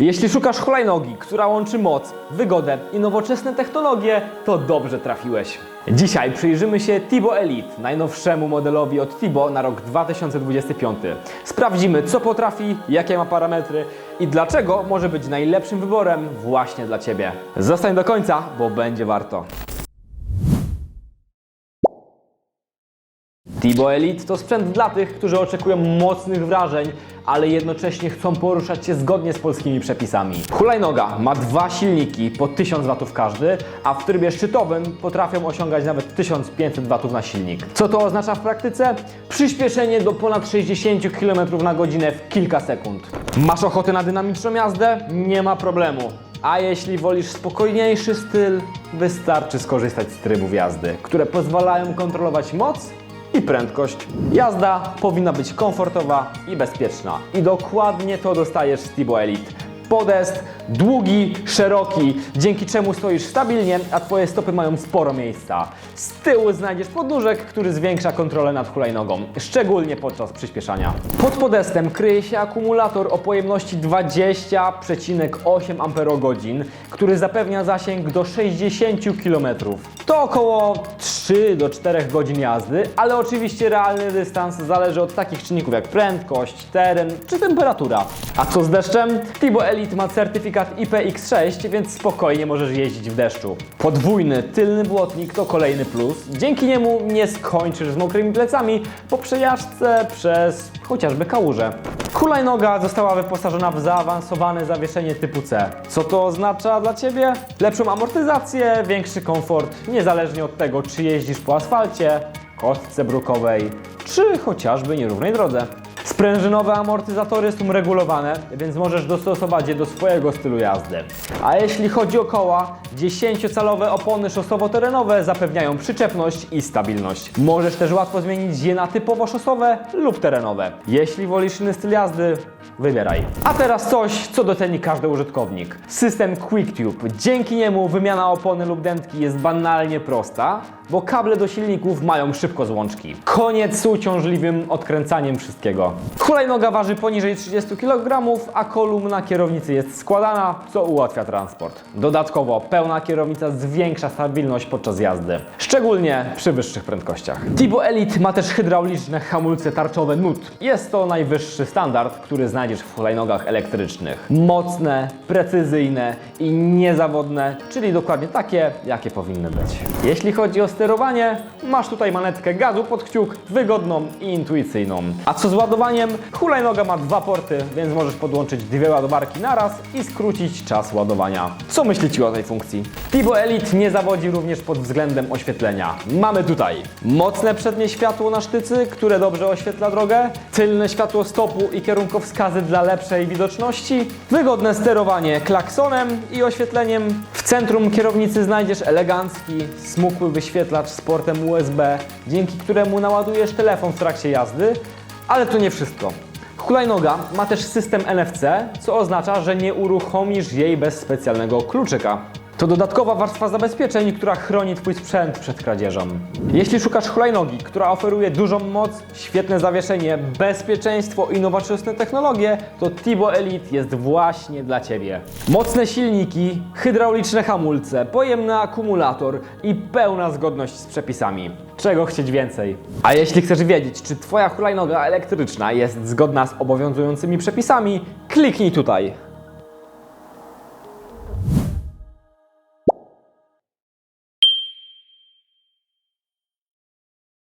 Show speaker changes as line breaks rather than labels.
Jeśli szukasz hulajnogi, która łączy moc, wygodę i nowoczesne technologie, to dobrze trafiłeś. Dzisiaj przyjrzymy się Tibo Elite, najnowszemu modelowi od Tibo na rok 2025. Sprawdzimy, co potrafi, jakie ma parametry i dlaczego może być najlepszym wyborem właśnie dla Ciebie. Zostań do końca, bo będzie warto. Tibo Elite to sprzęt dla tych, którzy oczekują mocnych wrażeń, ale jednocześnie chcą poruszać się zgodnie z polskimi przepisami. Hulajnoga ma dwa silniki po 1000 W każdy, a w trybie szczytowym potrafią osiągać nawet 1500 W na silnik. Co to oznacza w praktyce? Przyspieszenie do ponad 60 km na godzinę w kilka sekund. Masz ochotę na dynamiczną jazdę? Nie ma problemu. A jeśli wolisz spokojniejszy styl, wystarczy skorzystać z trybów jazdy, które pozwalają kontrolować moc i prędkość. Jazda powinna być komfortowa i bezpieczna. I dokładnie to dostajesz z Tibo Elite. Podest długi, szeroki, dzięki czemu stoisz stabilnie, a Twoje stopy mają sporo miejsca. Z tyłu znajdziesz podnóżek, który zwiększa kontrolę nad hulajnogą, szczególnie podczas przyspieszania. Pod podestem kryje się akumulator o pojemności 20,8 Ah, który zapewnia zasięg do 60 km. To około 3 do 4 godzin jazdy, ale oczywiście realny dystans zależy od takich czynników jak prędkość, teren czy temperatura. A co z deszczem? Tibo Elite ma certyfikat IPX6, więc spokojnie możesz jeździć w deszczu. Podwójny tylny błotnik to kolejny plus. Dzięki niemu nie skończysz z mokrymi plecami po przejażdżce przez chociażby kałużę. Hulajnoga została wyposażona w zaawansowane zawieszenie typu C. Co to oznacza dla Ciebie? Lepszą amortyzację, większy komfort, niezależnie od tego, czy jeździsz po asfalcie, kostce brukowej, czy chociażby nierównej drodze. Sprężynowe amortyzatory są regulowane, więc możesz dostosować je do swojego stylu jazdy. A jeśli chodzi o koła, 10-calowe opony szosowo-terenowe zapewniają przyczepność i stabilność. Możesz też łatwo zmienić je na typowo szosowe lub terenowe. Jeśli wolisz inny styl jazdy, wybieraj. A teraz coś, co doceni każdy użytkownik. System QuickTube. Dzięki niemu wymiana opony lub dętki jest banalnie prosta, bo kable do silników mają szybko złączki. Koniec z uciążliwym odkręcaniem wszystkiego. Hulajnoga waży poniżej 30 kg, a kolumna kierownicy jest składana, co ułatwia transport. Dodatkowo pełna kierownica zwiększa stabilność podczas jazdy, szczególnie przy wyższych prędkościach. Tibo Elite ma też hydrauliczne hamulce tarczowe NUT. Jest to najwyższy standard, który znajdziesz w hulajnogach elektrycznych. Mocne, precyzyjne i niezawodne, czyli dokładnie takie, jakie powinny być. Jeśli chodzi o sterowanie, masz tutaj manetkę gazu pod kciuk, wygodną i intuicyjną. A co z ładowaniem? Hulajnoga ma dwa porty, więc możesz podłączyć dwie ładowarki naraz i skrócić czas ładowania. Co myślicie o tej funkcji? Tibo Elite nie zawodzi również pod względem oświetlenia. Mamy tutaj mocne przednie światło na sztycy, które dobrze oświetla drogę, tylne światło stopu i kierunkowskazy dla lepszej widoczności, wygodne sterowanie klaksonem i oświetleniem. W centrum kierownicy znajdziesz elegancki, smukły wyświetlacz z portem USB, dzięki któremu naładujesz telefon w trakcie jazdy, ale to nie wszystko. Hulajnoga ma też system NFC, co oznacza, że nie uruchomisz jej bez specjalnego kluczyka. To dodatkowa warstwa zabezpieczeń, która chroni Twój sprzęt przed kradzieżą. Jeśli szukasz hulajnogi, która oferuje dużą moc, świetne zawieszenie, bezpieczeństwo i nowoczesne technologie, to Tibo Elite jest właśnie dla Ciebie. Mocne silniki, hydrauliczne hamulce, pojemny akumulator i pełna zgodność z przepisami. Czego chcieć więcej? A jeśli chcesz wiedzieć, czy Twoja hulajnoga elektryczna jest zgodna z obowiązującymi przepisami, kliknij tutaj.